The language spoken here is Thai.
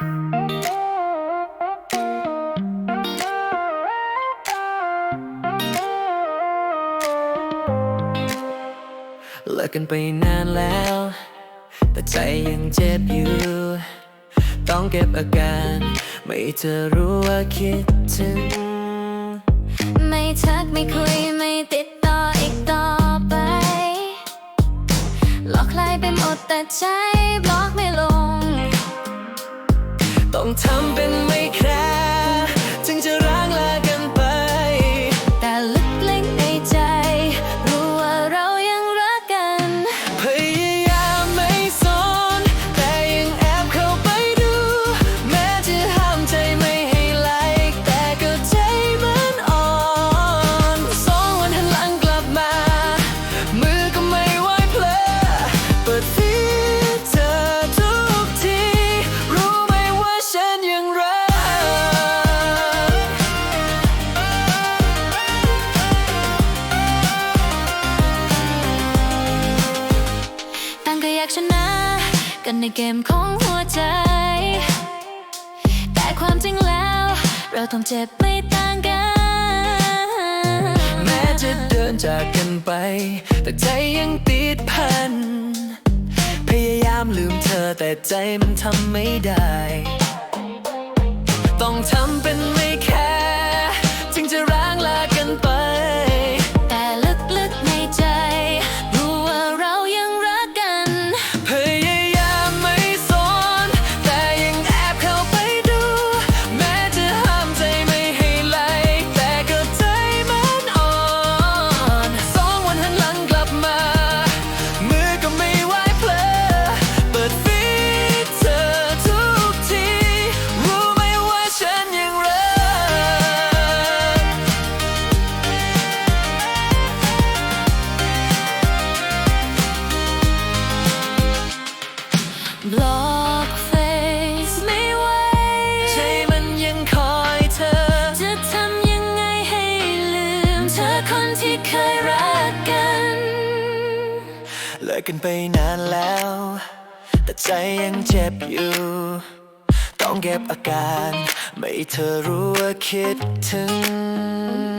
เลิกกันไปนานแล้ว แต่ใจยังเจ็บอยู่ ต้องเก็บอาการ ไม่เธอรู้ว่าคิดถึง ไม่ทักไม่คุยไม่ติดต่ออีกต่อไป หลอกใครไปหมดแต่ใจบลอก ต้องทำเป็นากชนะ กันในเกมของหัวใจ แต่ความจริงแล้ว เราต้องเจ็บไม่ต่างกัน แม้จะเดินจากกันไป แต่ใจยังติดพัน พยายามลืมเธอแต่ใจมันทำไม่ได้ ต้องทำเป็น บล็อกเฟซไม่ไหวใจมันยังคอยเธอ จะทำยังไงให้ลืม เธอคนที่เคยรักกัน เลิกกันไปนานแล้ว แต่ใจยังเจ็บอยู่ ต้องเก็บอาการ ไม่ให้เธอรู้ว่าคิดถึง